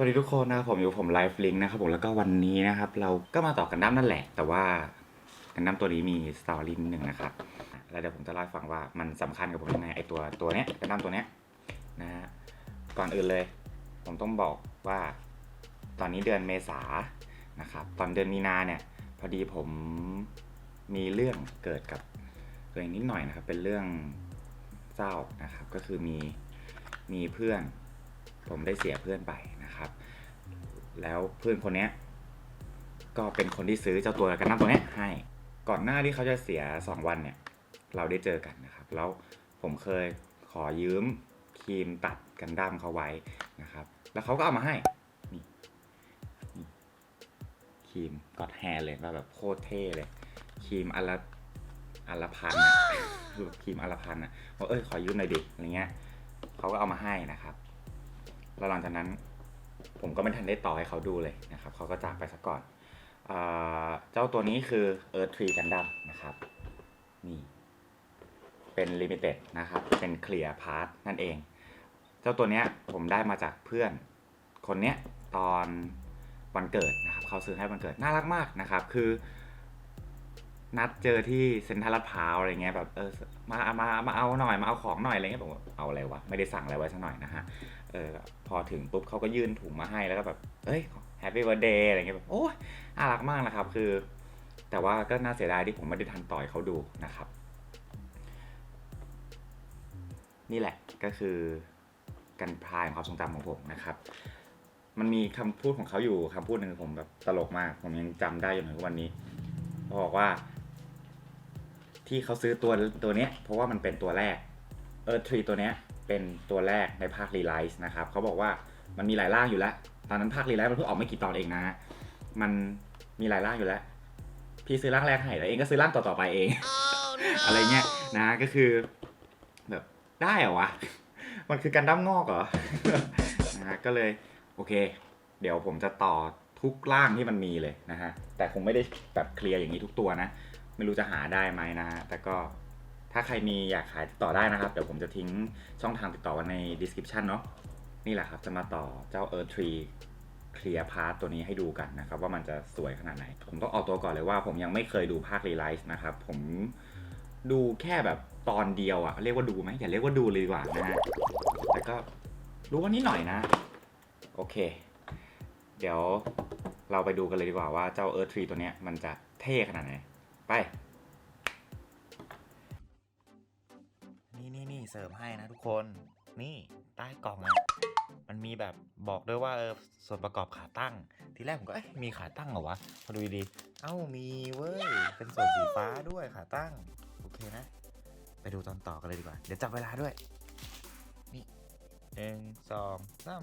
วัสดีทุกคนนะครับผมอยู่ผมไลฟ์ลิงนะครับผมแล้วก็วันนี้นะครับ เราก็มาต่อกันดั้มนั่นแหละ แต่ว่ากันดั้มตัวนี้มีสตอรี่นิดหนึ่งนะครับแล้วเดี๋ยวผมจะเล่าให้ฟังว่ามันสำคัญกับผมยังไงไอตัวตัวเนี้ยกันดั้มตัวเนี้ยนะฮะก่อนอื่นเลย ผมต้องบอกว่า ตอนนี้เดือนเมษานะครับตอนเดือนมีนาเนี่ย พอดีผมมีเรื่องเกิดกับตัวเองนิดหน่อยนะครับ เป็นเรื่องเศร้านะครับ ก็คือมีมีเพื่อน ผมได้เสียเพื่อนไปนะครับ แล้วเพื่อนคนนี้ก็เป็นคนที่ซื้อเจ้าตัวกันน้ำตัวนี้ให้ ก่อนหน้าที่เขาจะเสีย 2 วันเนี่ย เราได้เจอกันนะครับ แล้วผมเคยขอยืมครีมตัดกันดั้มเขาไว้นะครับ แล้วเขาก็เอามาให้ นี่นครีมกอดแฮร์เลยว่าแบบโคตรเท่เลย ครีมอัลอัลพันนะคือครีมอัละพันนะบอกเอ้ยขอยืมหน่อยดิ อะไรเงี้ย เขาก็เอามาให้นะครับ แล้วหลังจากนั้นผมก็ไม่ทันได้ต่อให้เขาดูเลยนะครับเขาก็จากไปซะก่อนเอเจ้าตัวนี้คือ Earth Tree Gundam นะครับ นี่เป็นลิมิเต็ดนะครับ เป็นเคลียร์พาร์ทนั่นเอง เจ้าตัวเนี้ยผมได้มาจากเพื่อนคนเนี้ยตอนวันเกิดนะครับเขาซื้อให้วันเกิดน่ารักมากนะครับ คือ นัดเจอที่เซ็นทรัลลาดพร้าวอะไรเงี้ยแบบเออมามามาเอาหน่อยมาเอาของหน่อยอะไรเงี้ยผมเอาอะไรวะไม่ได้สั่งอะไรไว้สักหน่อยนะฮะ เออพอถึงปุ๊บเขาก็ยื่นถุงมาให้แล้วก็แบบเอ้ยแฮปปี้ i r t h d เดย์อะไรเงี้ยแบบโอ้ยน่ารักมากนะครับ คือ แต่ว่าก็น่าเสียดายที่ผมไม่ได้ทันต่อยเขาดูนะครับ นี่แหละก็คือการพายของความทรงจำของผมนะครับ มันมีคำพูดของเขาอยู่คำพูดหนึ่งผมแบบตลกมาก ผมยังจำได้จนถึงทุกวันนี้เขาบอกว่า ที่เขาซื้อตัวตัวเนี้ย เพราะว่ามันเป็นตัวแรกเออทรีตัวเนี้ย เป็นตัวแรกในภาครีไลซ์นะครับเขาบอกว่ามันมีหลายร่างอยู่แล้ว ตอนนั้นภาครีไลซ์มันเพิ่งออกไม่กี่ตอนเองนะฮะมันมีหลายร่างอยู่แล้ว พี่ซื้อร่างแรกให้แล้วเองก็ซื้อร่างต่อๆไปเอง อะไรเงี้ยนะก็คือแบบได้เหรอวะ มันคือการดั้มงอกเหรอนะฮะก็เลยโอเค เดี๋ยวผมจะต่อทุกร่างที่มันมีเลยนะฮะ แต่คงไม่ได้แบบเคลียร์อย่างนี้ทุกตัวนะ ไม่รู้จะหาได้ไหมนะฮะ แต่ก็ ถ้าใครมีอยากขายติดต่อได้นะครับ เดี๋ยวผมจะทิ้งช่องทางติดต่อไว้ใน description เนาะนี่แหละครับจะมาต่อเจ้า Earth Tree เคลียร์พาร์ตตัวนี้ให้ดูกันนะครับว่ามันจะสวยขนาดไหน ผมต้องออกตัวก่อนเลยว่าผมยังไม่เคยดูภาครีไลซ์นะครับ ผมดูแค่แบบตอนเดียวอะเรียกว่าดูไหมอย่าเรียกว่าดูเลยดีกว่านะฮะแต่ก็รู้ว่านิดหน่อยนะ โอเค เดี๋ยวเราไปดูกันเลยดีกว่าว่าเจ้า Earth Tree ตัวเนี้ยมันจะเท่ขนาดไหน ไป เสริมให้นะทุกคนนี่ใต้กล่องอะมันมีแบบบอกด้วยว่าเออส่วนประกอบขาตั้ง ทีแรกผมก็เอ๊ะมีขาตั้งเหรอวะพอดูดีๆเอ้ามีเว้ยเป็นส่วนสีฟ้าด้วยขาตั้งโอเคนะ ไปดูตอนต่อกันเลยดีกว่า เดี๋ยวจับเวลาด้วย นี่หนึ่งสองสาม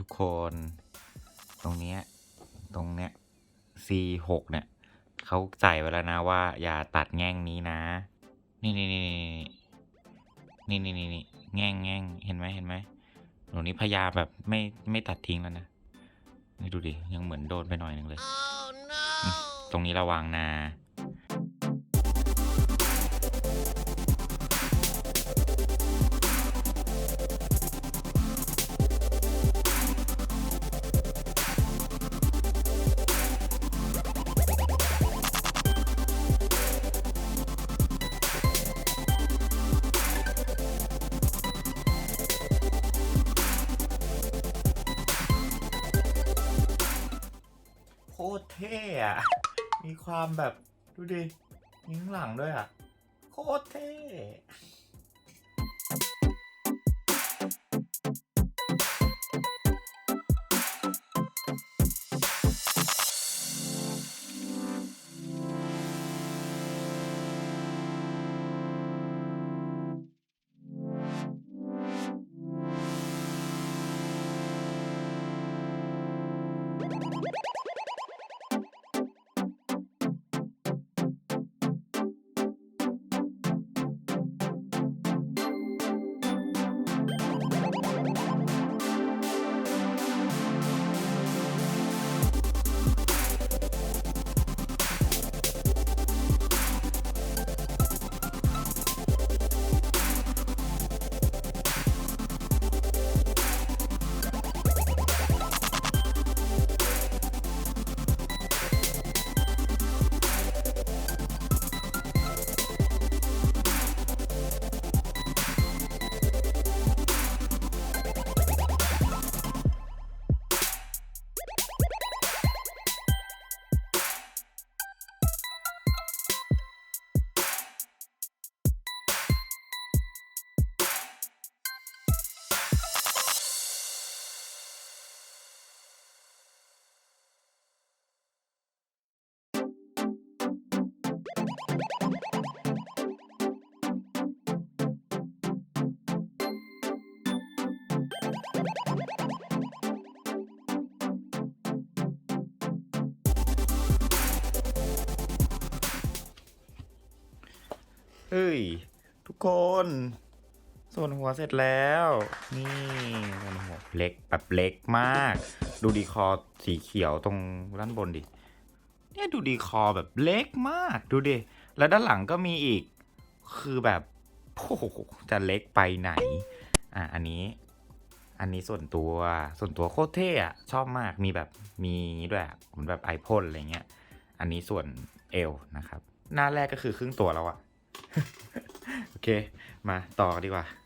ทุกคน ตรงเนี้ยตรงเนี้ย C6 เนี่ยเขาใส่ไว้แล้วนะว่า อย่าตัดแง่งนี้นะ นี่นี่นี่นี่นี่นี่นี่แง่งแง่งเห็นไหมเห็นไหมหนูนี้พยายามแบบไม่ไม่ตัดทิ้งแล้วนะนี่ดูดิยังเหมือนโดนไปหน่อยหนึ่งเลยอืมตรงนี้ระวังนะ ความแบบ ดูดิยิงหลังด้วยอะ โคตรเท่ เฮ้ย ทุกคน ส่วนหัวเสร็จแล้ว นี่ส่วนหัวเล็กแบบเล็กมาก ดูดีคอสีเขียวตรงด้านบนดิ เนี่ยดูดีคอแบบเล็กมาก ดูดิ แล้วด้านหลังก็มีอีก คือแบบโอ้โหจะเล็กไปไหน อะ อันนี้ อันนี้ส่วนตัว ส่วนตัวโคตรเท่อะชอบมาก มีแบบ มีด้วยเหมือนแบบไอพ่นอะไรเงี้ย อันนี้ส่วนเอวนะครับ หน้าแรกก็คือครึ่งตัวแล้วอะ โอเค มาต่อดีกว่า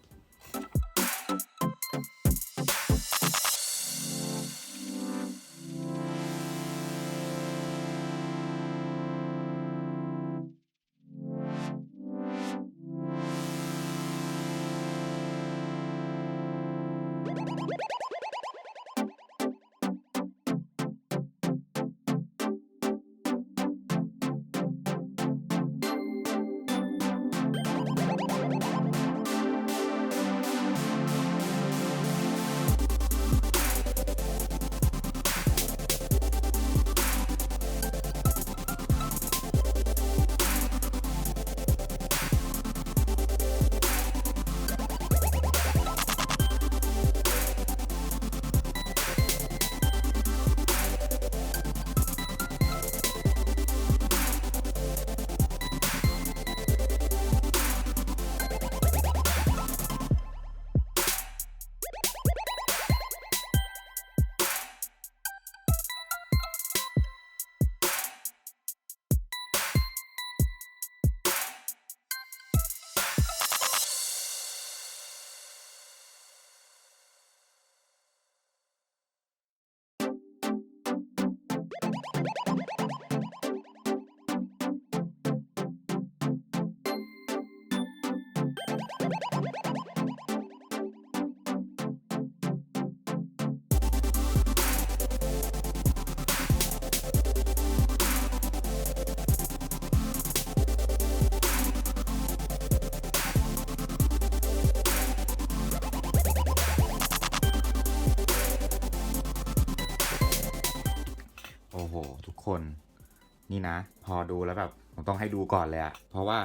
นี่นะ พอดูแล้วแบบผมต้องให้ดูก่อนเลยอะเพราะว่า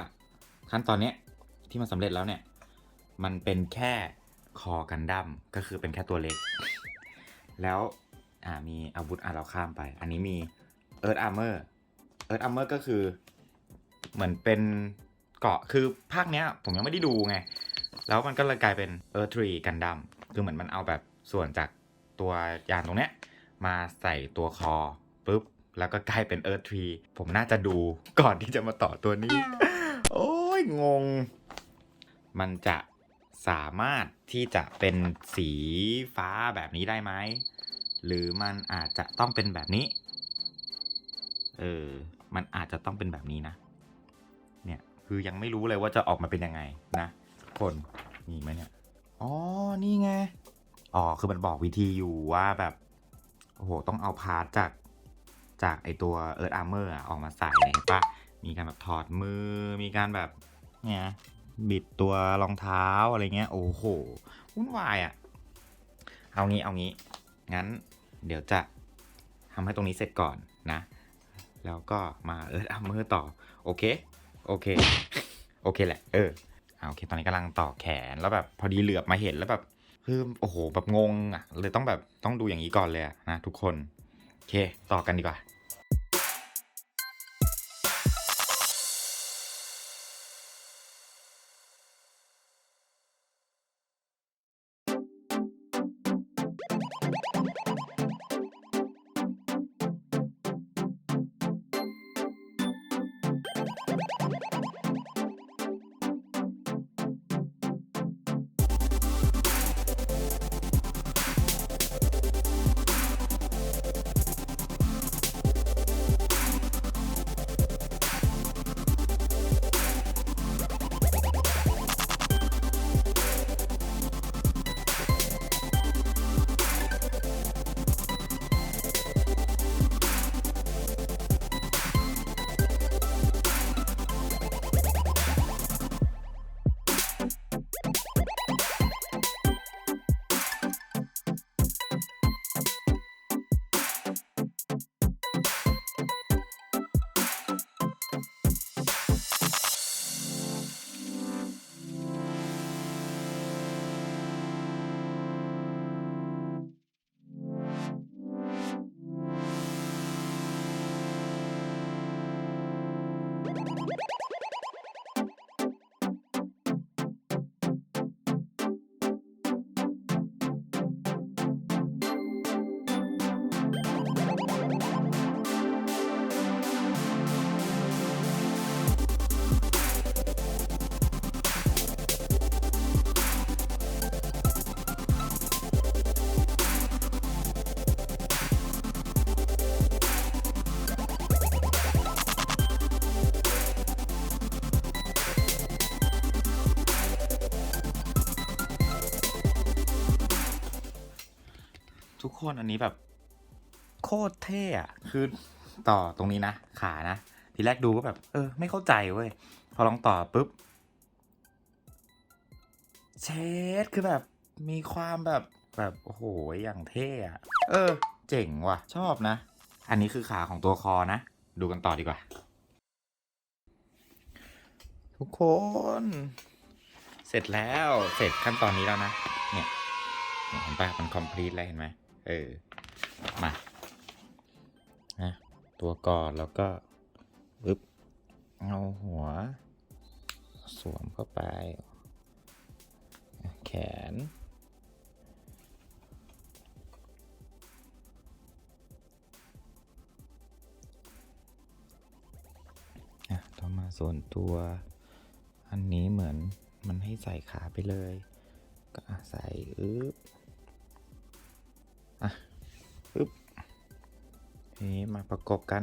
ขั้นตอนเนี้ยที่มันสำเร็จแล้วเนี่ย มันเป็นแค่คอกันดั้มก็คือเป็นแค่ตัวเล็ก แล้วอ่ามีอาวุธอะเราข้ามไป อันนี้มีเอิร์ธอาร์เมอร์เอิร์ธอาร์เมอร์ก็คือเหมือนเป็นเกาะคือภาคเนี้ย ผมยังไม่ได้ดูไง แล้วมันก็เลยกลายเป็นเอิร์ธทรีกันดั้มคือเหมือนมันเอาแบบส่วนจากตัวยานตรงเนี้ยมาใส่ตัวคอปุ๊บ แล้วก็กลายเป็นเอิร์ธทรีผมน่าจะดูก่อนที่จะมาต่อตัวนี้ โอ้ยงง มันจะสามารถที่จะเป็นสีฟ้าแบบนี้ได้ไหม หรือมันอาจจะต้องเป็นแบบนี้ เออ มันอาจจะต้องเป็นแบบนี้นะ เนี่ยคือยังไม่รู้เลยว่าจะออกมาเป็นยังไงนะทุกคนมีไหมเนี่ย อ๋อ นี่ไง อ๋อ คือมันบอกวิธีอยู่ว่าแบบ โอ้โห ต้องเอาพาร์ทจาก จากไอตัว Earth Armor อออกมาใส่เนี่ยเห็นปะมีการแบบถอดมือ มีการแบบเนี่ยบิดตัวรองเท้าอะไรเงี้ย โอ้โหวุ่นวายอะ่ะ เอางี้เอางี้ งั้นเดี๋ยวจะทำให้ตรงนี้เสร็จก่อนนะ แล้วก็มาเอิร์ธอัมเมอร์ต่อ โอเค โอเค โอเคแหละ เอออ่าโอเค ตอนนี้กำลังต่อแขนแล้วแบบพอดีเหลือบมาเห็นแล้วแบบคือโอ้โหแบบงงอะเลยต้องแบบต้องดูอย่างนี้ก่อนเลยะนะทุกคน โอเค ต่อกันดีกว่า ทุกคนอันนี้แบบ โคตรเท่อะคือต่อตรงนี้นะขานะ ทีแรกดูก็แบบ เออ ไม่เข้าใจเว้ย พอลองต่อปุ๊บ เชดคือแบบมีความแบบแบบโอ้โหอย่างเท่อะเออ เจ๋งว่ะ ชอบนะ อันนี้คือขาของตัวคอนะ ดูกันต่อดีกว่า ทุกคน เสร็จแล้วเสร็จขั้นตอนนี้แล้วนะ เนี่ยเนี่ยเห็นปะมัน complete แล้วเห็นไหม เออ มานะตัวก่อนแล้วก็ปึ๊บเอาหัว สวมเข้าไป แขน ต่อมาส่วนตัว อันนี้เหมือนมันให้ใส่ขาไปเลย ก็ใส่อึ๊บ อะอึ๊บนี้มาประกบกัน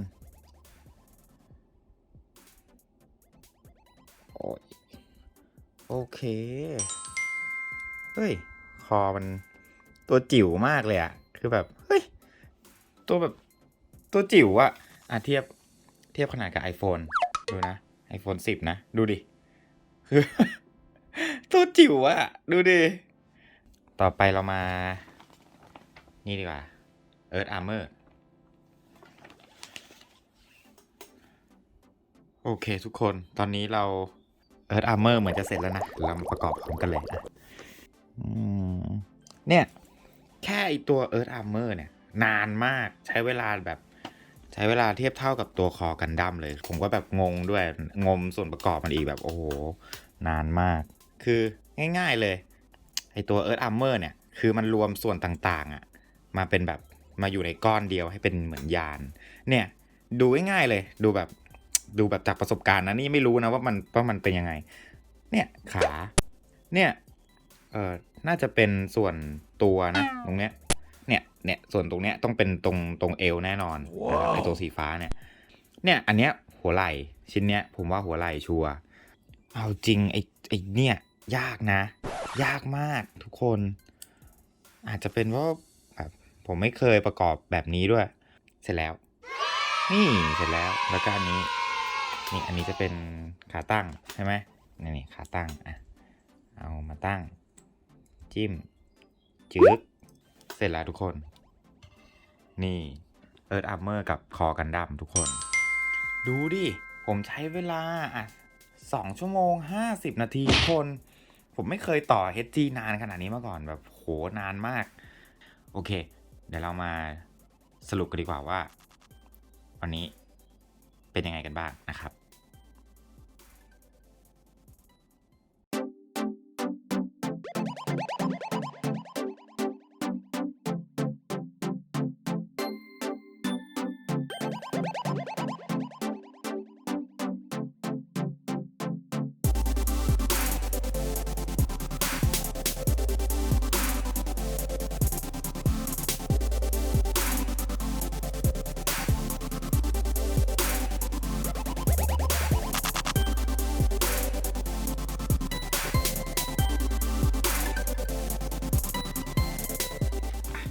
โอ้ยโอเค เฮ้ย คอมันตัวจิ๋วมากเลยอะคือแบบ เฮ้ย ตัวแบบตัวจิ๋วอะอะเทียบเทียบขนาดกับ iPhone ดูนะ iPhone 10 นะ ดูดิ คือ ตัวจิ๋วอะดูดิ ต่อไปเรามา นี่ดีกว่า Earth Armor โอเคทุกคน ตอนนี้เรา Earth Armor เหมือนจะเสร็จแล้วนะ เรามาประกอบพร้อมกันเลยอะเนี่ย แค่ไอตัว Earth Armor เนี่ย นานมากใช้เวลาแบบใช้เวลาเทียบเท่ากับตัวคอกันดั้มเลย ผมก็แบบงงด้วยงมส่วนประกอบมันอีกแบบโอ้โห นานมาก คือง่าย ๆเลย ไอตัว Earth Armor เนี่ย คือมันรวมส่วนต่างๆอะ มาเป็นแบบมาอยู่ในก้อนเดียวให้เป็นเหมือนยาน เนี่ย ดูง่ายๆเลย ดูแบบดูแบบจากประสบการณ์นะนี่ไม่รู้นะว่ามันว่ามันเป็นยังไง เนี่ยขาเนี่ยเออน่าจะเป็นส่วนตัวนะตรงเนี้ยเนี่ยเนี่ยส่วนตรงเนี้ยต้องเป็นตรงตรงเอวแน่นอนนะครับไอตัวสีฟ้าเนี่ย เนี่ยอันเนี้ยหัวไหล่ชิ้นเนี้ยผมว่าหัวไหล่ชัวร์เอาจริงไอไอเนี่ย ยากนะ ยากมากทุกคน อาจจะเป็นว่าแบบ ผมไม่เคยประกอบแบบนี้ด้วย เสร็จแล้ว นี่เสร็จแล้วแล้วก็อันนี้ นี่อันนี้จะเป็นขาตั้งใช่ไหมนี่นี่ขาตั้งอะเอามาตั้ง จิ้มจึ๊กเสร็จแล้วทุกคน นี่เอิร์ธอาร์เมอร์กับคอกันดั้มทุกคน ดูดิ ผมใช้เวลาอะสองชั่วโมงห้าสิบนาทีคน ผมไม่เคยต่อ HG นานขนาดนี้มาก่อนแบบโหนานมาก โอเค เดี๋ยวเรามาสรุปกันดีกว่าว่า วันนี้เป็นยังไงกันบ้างนะครับ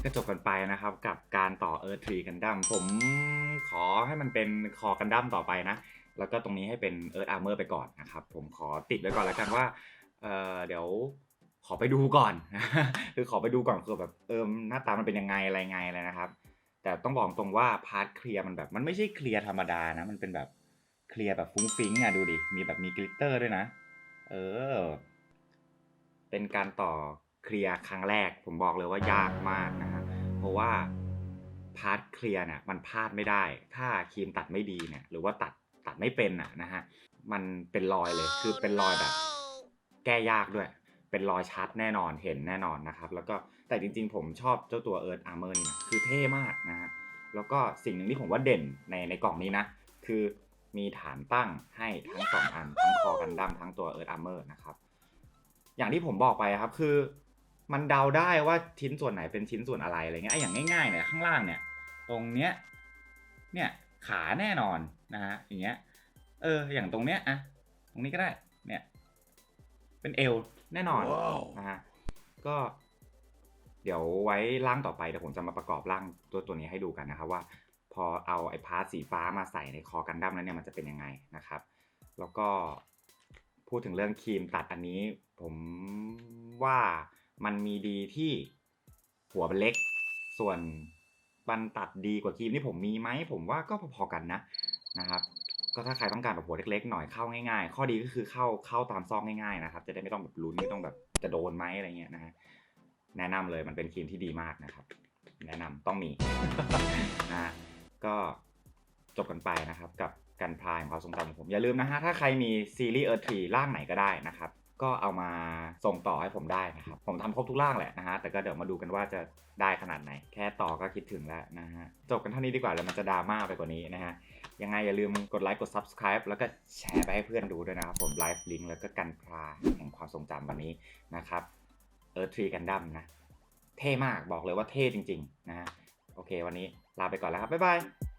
ก็จบกันไปนะครับ กับการต่อ Earth Tree Gundam ผมขอให้มันเป็นคอกันดั้มต่อไปนะ แล้วก็ตรงนี้ให้เป็น Earth Armor ไปก่อนนะครับ ผมขอติดไว้ก่อนแล้วกันว่าเออเดี๋ยวขอไปดูก่อนคือขอไปดูก่อนคือแบบเออหน้าตามันเป็นยังไงอะไรไงเลยนะครับ แต่ต้องบอกตรงว่าพาร์ทเคลียร์มันแบบ มันไม่ใช่เคลียร์ธรรมดานะ มันเป็นแบบเคลียร์แบบฟุ้งฟิ้งอะดูดิมีแบบมีกลิตเตอร์ด้วยนะ เออ เป็นการต่อ เคลียร์ครั้งแรก ผมบอกเลยว่ายากมากนะฮะเพราะว่าพาร์ทเคลียร์เนี่ยมันพลาดไม่ได้ ถ้าครีมตัดไม่ดีเนี่ยหรือว่าตัดตัดไม่เป็นอะนะฮะมันเป็นรอยเลยคือเป็นรอยแบบ แก้ยากด้วย เป็นรอยชัดแน่นอนเห็นแน่นอนนะครับ แล้วก็แต่จริงๆ ผมชอบเจ้าตัว Earth Armor นี่นะคือเท่มากนะฮะแล้วก็สิ่งหนึ่งที่ผมว่าเด่นในในกล่องนี้นะ คือมีฐานตั้งให้ทั้งสองอัน ทั้งคอกันดั้มทั้งตัว Earth Armor นะครับ อย่างที่ผมบอกไปครับคือ มันเดาได้ว่าชิ้นส่วนไหนเป็นชิ้นส่วนอะไรอะไรเงี้ยไอ้อย่างง่ายๆเนี่ยข้างล่างเนี่ย ตรงเนี้ยเนี่ยขาแน่นอนนะฮะอย่างเงี้ยเอออย่างตรงเนี้ยอะตรงนี้ก็ได้เนี่ย เป็นเอวแน่นอนนะฮะก็เดี๋ยวไว้ร่างต่อไปเดี๋ยวผมจะมาประกอบร่างตัวตัวนี้ให้ดูกันนะครับว่า พอเอาไอ้พาร์ทสีฟ้ามาใส่ในคอกันดั้มแล้วเนี่ยมันจะเป็นยังไงนะครับ แล้วก็พูดถึงเรื่องครีมตัดอันนี้ ผมว่า มันมีดีที่หัวมันเล็ก ส่วนมันตัดดีกว่าครีมที่ผมมีไหมผมว่าก็พอๆกันนะนะครับ ก็ถ้าใครต้องการแบบหัวเล็กๆหน่อยเข้าง่าย ๆ ข้อดีก็คือเข้าเข้าตามซอกง่ายๆนะครับ จะได้ไม่ต้องแบบลุ้นไม่ต้องแบบจะโดนไหมอะไรเงี้ยนะฮะแนะนำเลยมันเป็นครีมที่ดีมากนะครับ แนะนำต้องมีนะฮะก็จบกันไปนะครับ กับการพลายของความทรงจำของผมอย่าลืมนะฮะถ้าใครมีซีรีส์เอิร์ธทรีร่างไหนก็ได้นะครับ ก็เอามาส่งต่อให้ผมได้นะครับ ผมทำครบทุกร่างแหละนะฮะ แต่ก็เดี๋ยวมาดูกันว่าจะได้ขนาดไหน แค่ต่อก็คิดถึงแล้วนะฮะ จบกันเท่านี้ดีกว่าแล้วมันจะดราม่าไปกว่านี้นะฮะ ยังไงอย่าลืมกดไลค์ กด subscribe แล้วก็แชร์ไปให้เพื่อนดูด้วยนะครับ ผมไลฟ์ลิงก์แล้วก็กันพลาแห่งความทรงจำวันนี้นะครับเอิร์ธทรีกันดั้มนะ เท่มากบอกเลยว่าเท่จริง ๆ นะฮะ โอเค วันนี้ลาไปก่อนแล้วครับบ๊ายบาย